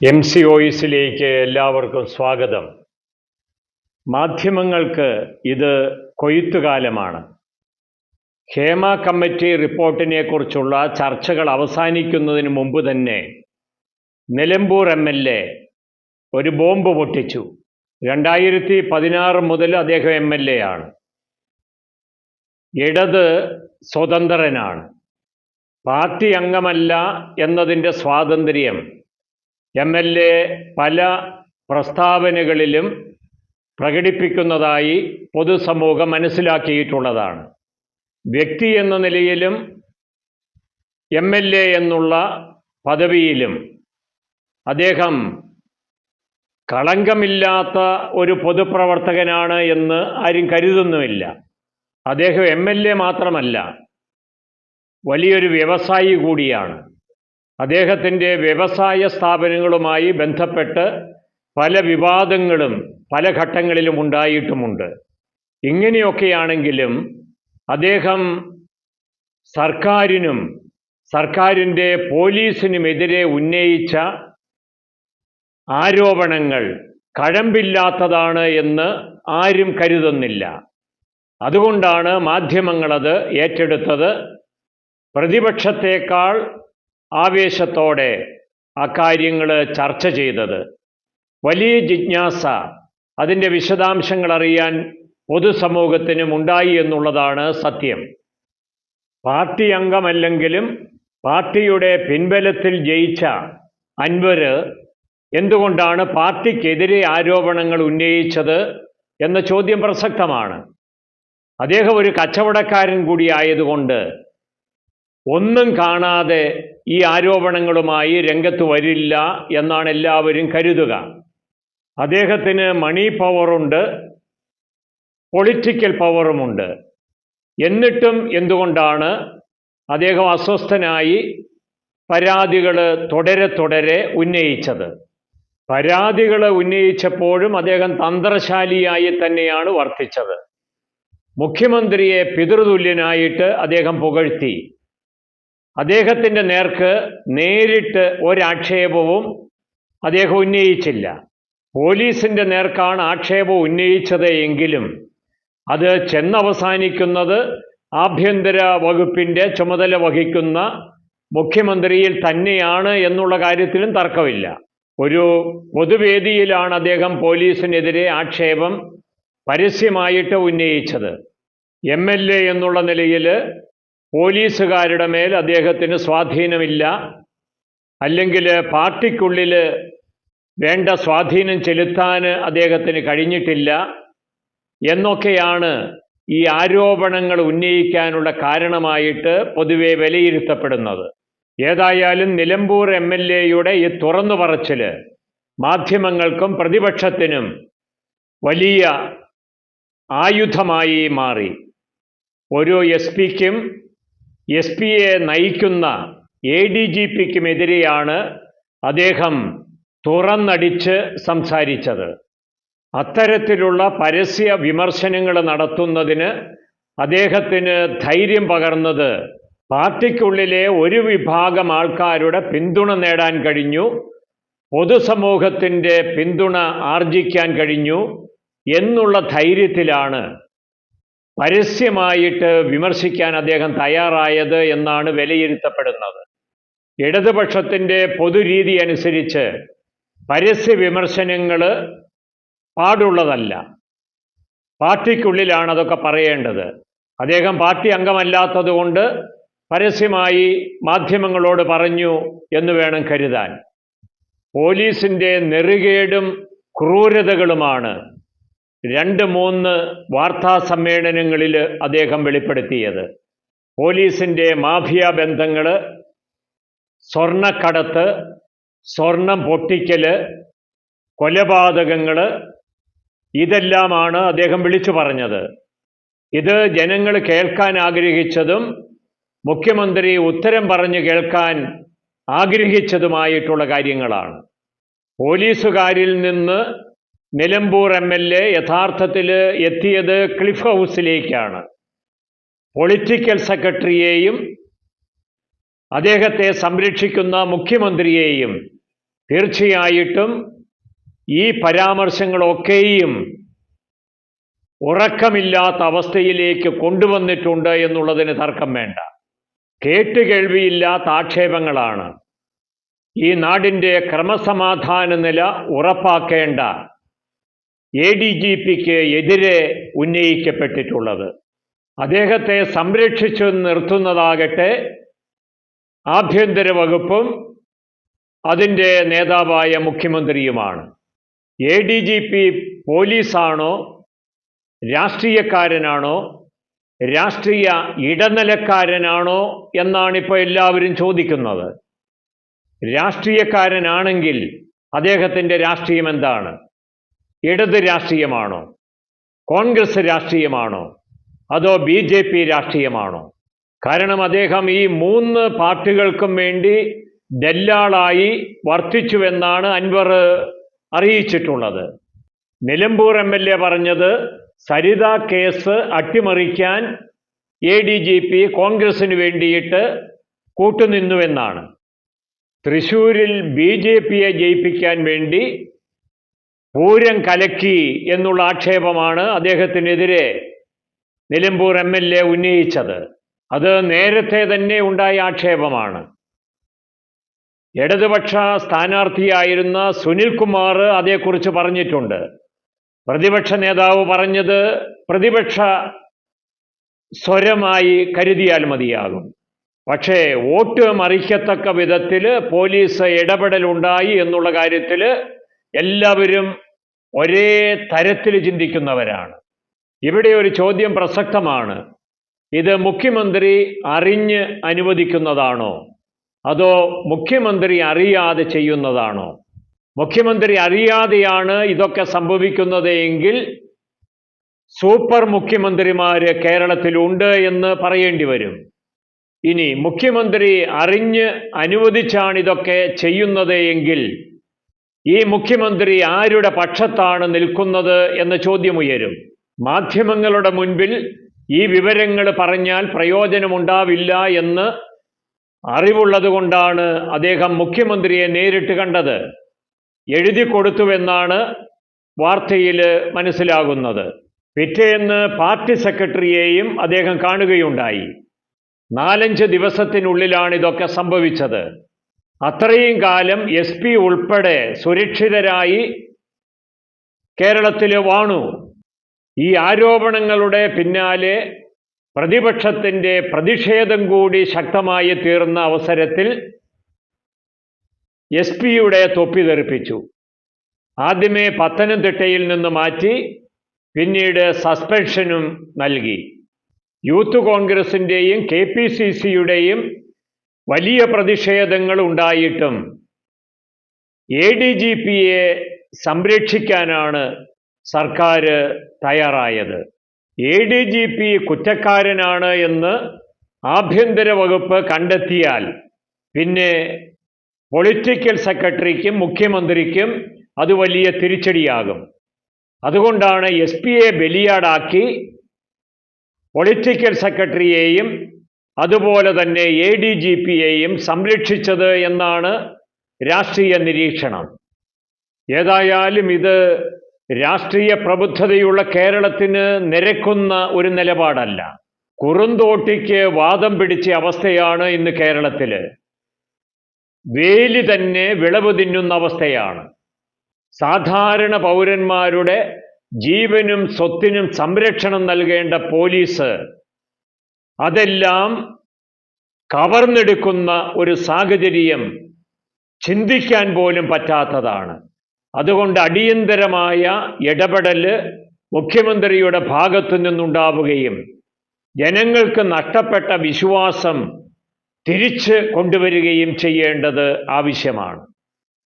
M C ഓയിസിലേക്ക് എല്ലാവർക്കും സ്വാഗതം. മാധ്യമങ്ങൾക്ക് ഇത് കൊയ്ത്തുകാലമാണ്. ഹേമ കമ്മിറ്റി റിപ്പോർട്ടിനെ കുറിച്ചുള്ള ചർച്ചകൾ അവസാനിക്കുന്നതിന് മുമ്പ് തന്നെ നിലമ്പൂർ എം എൽ എ ഒരു ബോംബ് പൊട്ടിച്ചു. രണ്ടായിരത്തി പതിനാറ് മുതൽ അദ്ദേഹം എം എൽ എ ആണ്. ഇടത് സ്വതന്ത്രനാണ്. പാർട്ടി അംഗമല്ല എന്നതിന്റെ സ്വാതന്ത്ര്യം എം എൽ എ പല പ്രസ്താവനകളിലും പ്രകടിപ്പിക്കുന്നതായി പൊതുസമൂഹം മനസ്സിലാക്കിയിട്ടുള്ളതാണ്. വ്യക്തി എന്ന നിലയിലും എം എൽ എ എന്നുള്ള പദവിയിലും അദ്ദേഹം കളങ്കമില്ലാത്ത ഒരു പൊതുപ്രവർത്തകനാണ് എന്ന് ആരും കരുതുന്നുമില്ല. അദ്ദേഹം എം എൽ എ മാത്രമല്ല വലിയൊരു വ്യവസായി കൂടിയാണ്. അദ്ദേഹത്തിന്റെ വ്യവസായ സ്ഥാപനങ്ങളുമായി ബന്ധപ്പെട്ട് പല വിവാദങ്ങളും പല ഘട്ടങ്ങളിലും ഉണ്ടായിട്ടുമുണ്ട്. ഇങ്ങനെയൊക്കെയാണെങ്കിലും അദ്ദേഹം സർക്കാരിനും സർക്കാരിന്റെ പോലീസിനുമെതിരെ ഉന്നയിച്ച ആരോപണങ്ങൾ കഴമ്പില്ലാത്തതാണ് എന്ന് ആരും കരുതുന്നില്ല. അതുകൊണ്ടാണ് മാധ്യമങ്ങളത് ഏറ്റെടുത്തത്. പ്രതിപക്ഷത്തേക്കാൾ ആവേശത്തോടെ അക്കാര്യങ്ങൾ ചർച്ച ചെയ്തത്. വലിയ ജിജ്ഞാസ അതിന്റെ വിശദാംശങ്ങൾ അറിയാൻ പൊതുസമൂഹത്തിനും ഉണ്ടായി എന്നുള്ളതാണ് സത്യം. പാർട്ടി അംഗമല്ലെങ്കിലും പാർട്ടിയുടെ പിൻബലത്തിൽ ജയിച്ച അൻവർ എന്തുകൊണ്ടാണ് പാർട്ടിക്കെതിരെ ആരോപണങ്ങൾ ഉന്നയിച്ചത് എന്ന ചോദ്യം പ്രസക്തമാണ്. അദ്ദേഹം ഒരു കച്ചവടക്കാരൻ കൂടിയായതുകൊണ്ട് ഒന്നും കാണാതെ ഈ ആരോപണങ്ങളുമായി രംഗത്ത് വരില്ല എന്നാണ് എല്ലാവരും കരുതുക. അദ്ദേഹത്തിന് മണി പവറുണ്ട് പൊളിറ്റിക്കൽ പവറുമുണ്ട് എന്നിട്ടും എന്തുകൊണ്ടാണ് അദ്ദേഹം അസ്വസ്ഥനായി പരാതികൾ തുടരെ തുടരെ ഉന്നയിച്ചത്? പരാതികൾ ഉന്നയിച്ചപ്പോഴും അദ്ദേഹം തന്ത്രശാലിയായി തന്നെയാണ് വർത്തിച്ചത്. മുഖ്യമന്ത്രിയെ പിതൃതുല്യനായിട്ട് അദ്ദേഹം പുകഴ്ത്തി. അദ്ദേഹത്തിന്റെ നേർക്ക് നേരിട്ട് ഒരാക്ഷേപവും അദ്ദേഹം ഉന്നയിച്ചില്ല. പോലീസിന്റെ നേർക്കാണ് ആക്ഷേപം ഉന്നയിച്ചത് എങ്കിലും അത് ചെന്നവസാനിക്കുന്നത് ആഭ്യന്തര വകുപ്പിന്റെ ചുമതല വഹിക്കുന്ന മുഖ്യമന്ത്രിയിൽ തന്നെയാണ് എന്നുള്ള കാര്യത്തിലും തർക്കമില്ല. ഒരു പൊതുവേദിയിലാണ് അദ്ദേഹം പോലീസിനെതിരെ ആക്ഷേപം പരസ്യമായിട്ട് ഉന്നയിച്ചത്. എം എന്നുള്ള നിലയിൽ പോലീസുകാരുടെ മേൽ അദ്ദേഹത്തിന് സ്വാധീനമില്ല. അല്ലെങ്കിൽ പാർട്ടിക്കുള്ളിൽ വേണ്ട സ്വാധീനം ചെലുത്താൻ അദ്ദേഹത്തിന് കഴിഞ്ഞിട്ടില്ല. എന്നൊക്കെയാണ് ഈ ആരോപണങ്ങൾ ഉന്നയിക്കാനുള്ള കാരണമായിട്ട് പൊതുവെ വിലയിരുത്തപ്പെടുന്നത്. ഏതായാലും നിലമ്പൂർ എം എൽ എയുടെ ഈ തുറന്നു പറച്ചിൽ മാധ്യമങ്ങൾക്കും പ്രതിപക്ഷത്തിനും വലിയ ആയുധമായി മാറി. ഓരോ എസ് പിക്കും എസ് പി എ നയിക്കുന്ന എ ഡി ജി പിക്കുമെതിരെയാണ് അദ്ദേഹം തുറന്നടിച്ച് സംസാരിച്ചത്. അത്തരത്തിലുള്ള പരസ്യ വിമർശനങ്ങൾ നടത്തുന്നതിന് അദ്ദേഹത്തിന് ധൈര്യം പകർന്നത് പാർട്ടിക്കുള്ളിലെ ഒരു വിഭാഗം ആൾക്കാരുടെ പിന്തുണ നേടാൻ കഴിഞ്ഞു പൊതുസമൂഹത്തിന്റെ പിന്തുണ ആർജിക്കാൻ കഴിഞ്ഞു എന്നുള്ള ധൈര്യത്തിലാണ് പരസ്യമായിട്ട് വിമർശിക്കാൻ അദ്ദേഹം തയ്യാറായത് എന്നാണ് വിലയിരുത്തപ്പെടുന്നത്. ഇടതുപക്ഷത്തിന്റെ പൊതുരീതി അനുസരിച്ച് പരസ്യ വിമർശനങ്ങൾ പാടുള്ളതല്ല. പാർട്ടിക്കുള്ളിലാണ് അതൊക്കെ പറയേണ്ടത്. അദ്ദേഹം പാർട്ടി അംഗമല്ലാത്തതുകൊണ്ട് പരസ്യമായി മാധ്യമങ്ങളോട് പറഞ്ഞു എന്ന് വേണം കരുതാൻ. പോലീസിന്റെ നെറുകേടും ക്രൂരതകളുമാണ് രണ്ട് മൂന്ന് വാർത്താ സമ്മേളനങ്ങളിൽ അദ്ദേഹം വെളിപ്പെടുത്തിയത്. പോലീസിന്റെ മാഫിയ ബന്ധങ്ങൾ സ്വർണക്കടത്ത് സ്വർണം പൊട്ടിക്കൽ കൊലപാതകങ്ങൾ ഇതെല്ലാമാണ് അദ്ദേഹം വിളിച്ചു പറഞ്ഞത്. ഇത് ജനങ്ങൾ കേൾക്കാൻ ആഗ്രഹിച്ചതും മുഖ്യമന്ത്രി ഉത്തരം പറഞ്ഞു കേൾക്കാൻ ആഗ്രഹിച്ചതുമായിട്ടുള്ള കാര്യങ്ങളാണ്. പോലീസുകാരിൽ നിന്ന് നിലമ്പൂർ എം എൽ എ യഥാർത്ഥത്തിൽ എത്തിയത് ക്ലിഫ് ഹൗസിലേക്കാണ്. പൊളിറ്റിക്കൽ സെക്രട്ടറിയെയും അദ്ദേഹത്തെ സംരക്ഷിക്കുന്ന മുഖ്യമന്ത്രിയെയും തീർച്ചയായിട്ടും ഈ പരാമർശങ്ങളൊക്കെയും ഉറക്കമില്ലാത്ത അവസ്ഥയിലേക്ക് കൊണ്ടുവന്നിട്ടുണ്ട് എന്നുള്ളതിന് തർക്കം വേണ്ട. കേട്ടുകേൾവിയില്ലാത്ത ആക്ഷേപങ്ങളാണ്. ഈ നാടിന്റെ ക്രമസമാധാന നില ഉറപ്പാക്കേണ്ട എ ഡി ജി പിക്ക് എതിരെ ഉന്നയിക്കപ്പെട്ടിട്ടുള്ളത്. അദ്ദേഹത്തെ സംരക്ഷിച്ചു നിർത്തുന്നതാകട്ടെ ആഭ്യന്തര വകുപ്പും അതിന്റെ നേതാവായ മുഖ്യമന്ത്രിയുമാണ്. എ ഡി ജി പി പോലീസാണോ രാഷ്ട്രീയക്കാരനാണോ രാഷ്ട്രീയ ഇടനിലക്കാരനാണോ എന്നാണിപ്പോൾ എല്ലാവരും ചോദിക്കുന്നത്. രാഷ്ട്രീയക്കാരനാണെങ്കിൽ അദ്ദേഹത്തിന്റെ രാഷ്ട്രീയം എന്താണ്? ഇടത് രാഷ്ട്രീയമാണോ? കോൺഗ്രസ് രാഷ്ട്രീയമാണോ? അതോ ബി ജെ പി രാഷ്ട്രീയമാണോ? കാരണം അദ്ദേഹം ഈ മൂന്ന് പാർട്ടികൾക്കും വേണ്ടി ദല്ലാളായി വർത്തിച്ചുവെന്നാണ് അൻവർ അറിയിച്ചിട്ടുള്ളത്. നിലമ്പൂർ എം എൽ എ പറഞ്ഞത് സരിത കേസ് അട്ടിമറിക്കാൻ എ ഡി ജി പി കോൺഗ്രസിന് വേണ്ടിയിട്ട് കൂട്ടുനിന്നുവെന്നാണ്. തൃശൂരിൽ ബി ജെ പിയെ ജയിപ്പിക്കാൻ വേണ്ടി പൂരം കലക്കി എന്നുള്ള ആക്ഷേപമാണ് അദ്ദേഹത്തിനെതിരെ നിലമ്പൂർ എം എൽ എ ഉന്നയിച്ചത്. അത് നേരത്തെ തന്നെ ഉണ്ടായ ആക്ഷേപമാണ്. ഇടതുപക്ഷ സ്ഥാനാർത്ഥിയായിരുന്ന സുനിൽകുമാർ അതേക്കുറിച്ച് പറഞ്ഞിട്ടുണ്ട്. പ്രതിപക്ഷ നേതാവ് പറഞ്ഞത് പ്രതിപക്ഷ സ്വരമായി കരുതിയാൽ മതിയാകും. പക്ഷേ വോട്ട് മറിക്കത്തക്ക വിധത്തിൽ പോലീസ് ഇടപെടലുണ്ടായി എന്നുള്ള കാര്യത്തിൽ എല്ലാവരും ഒരേ തരത്തിൽ ചിന്തിക്കുന്നവരാണ്. ഇവിടെ ഒരു ചോദ്യം പ്രസക്തമാണ്. ഇത് മുഖ്യമന്ത്രി അറിഞ്ഞ് അനുവദിക്കുന്നതാണോ? അതോ മുഖ്യമന്ത്രി അറിയാതെ ചെയ്യുന്നതാണോ? മുഖ്യമന്ത്രി അറിയാതെയാണ് ഇതൊക്കെ സംഭവിക്കുന്നത് എങ്കിൽ സൂപ്പർ മുഖ്യമന്ത്രിമാര് കേരളത്തിലുണ്ട് എന്ന് പറയേണ്ടി വരും. ഇനി മുഖ്യമന്ത്രി അറിഞ്ഞ് അനുവദിച്ചാണ് ഇതൊക്കെ ചെയ്യുന്നത് എങ്കിൽ ഈ മുഖ്യമന്ത്രി ആരുടെ പക്ഷത്താണ് നിൽക്കുന്നത് എന്ന ചോദ്യമുയരും. മാധ്യമങ്ങളുടെ മുൻപിൽ ഈ വിവരങ്ങൾ പറഞ്ഞാൽ പ്രയോജനമുണ്ടാവില്ല എന്ന് അറിവുള്ളത് കൊണ്ടാണ് അദ്ദേഹം മുഖ്യമന്ത്രിയെ നേരിട്ട് കണ്ടത്. എഴുതി കൊടുത്തുവെന്നാണ് വാർത്തയിൽ മനസ്സിലാകുന്നത്. പിറ്റേന്ന് പാർട്ടി സെക്രട്ടറിയെയും അദ്ദേഹം കാണുകയുണ്ടായി. നാലഞ്ച് ദിവസത്തിനുള്ളിലാണ് ഇതൊക്കെ സംഭവിച്ചത്. അത്രയും കാലം എസ് പി ഉൾപ്പെടെ സുരക്ഷിതരായി കേരളത്തിൽ വാണു. ഈ ആരോപണങ്ങളുടെ പിന്നാലെ പ്രതിപക്ഷത്തിന്റെ പ്രതിഷേധം കൂടി ശക്തമായി തീർന്ന അവസരത്തിൽ എസ് പിയുടെ തൊപ്പി തെറിപ്പിച്ചു. ആദ്യമേ പത്തനംതിട്ടയിൽ നിന്ന് മാറ്റി പിന്നീട് സസ്പെൻഷനും നൽകി. യൂത്ത് കോൺഗ്രസിന്റെയും കെ പി സി സിയുടെയും വലിയ പ്രതിഷേധങ്ങൾ ഉണ്ടായിട്ടും എ ഡി ജി പിയെ സംരക്ഷിക്കാനാണ് സർക്കാർ തയ്യാറായത്. എ ഡി ജി പി കുറ്റക്കാരനാണ് എന്ന് ആഭ്യന്തര വകുപ്പ് കണ്ടെത്തിയാൽ പിന്നെ പൊളിറ്റിക്കൽ സെക്രട്ടറിക്കും മുഖ്യമന്ത്രിക്കും അത് വലിയ തിരിച്ചടിയാകും. അതുകൊണ്ടാണ് എസ് പിയെ ബലിയാടാക്കി പൊളിറ്റിക്കൽ സെക്രട്ടറിയെയും അതുപോലെ തന്നെ എ ഡി ജി പിയെയും സംരക്ഷിച്ചത് എന്നാണ് രാഷ്ട്രീയ നിരീക്ഷണം. ഏതായാലും ഇത് രാഷ്ട്രീയ പ്രബുദ്ധതയുള്ള കേരളത്തിന് നിരക്കുന്ന ഒരു നിലപാടല്ല. കുറുന്തോട്ടിക്ക് വാദം പിടിച്ച അവസ്ഥയാണ് ഇന്ന് കേരളത്തിൽ വേലി തന്നെ വിളവ് തിന്നുന്ന അവസ്ഥയാണ്. സാധാരണ പൗരന്മാരുടെ ജീവനും സ്വത്തിനും സംരക്ഷണം നൽകേണ്ട പോലീസ് അതെല്ലാം കവർന്നെടുക്കുന്ന ഒരു സാഹചര്യം ചിന്തിക്കാൻ പോലും പറ്റാത്തതാണ്. അതുകൊണ്ട് അടിയന്തരമായ ഇടപെടൽ മുഖ്യമന്ത്രിയുടെ ഭാഗത്തു നിന്നുണ്ടാവുകയും ജനങ്ങൾക്ക് നഷ്ടപ്പെട്ട വിശ്വാസം തിരിച്ച് കൊണ്ടുവരികയും ചെയ്യേണ്ടത് ആവശ്യമാണ്.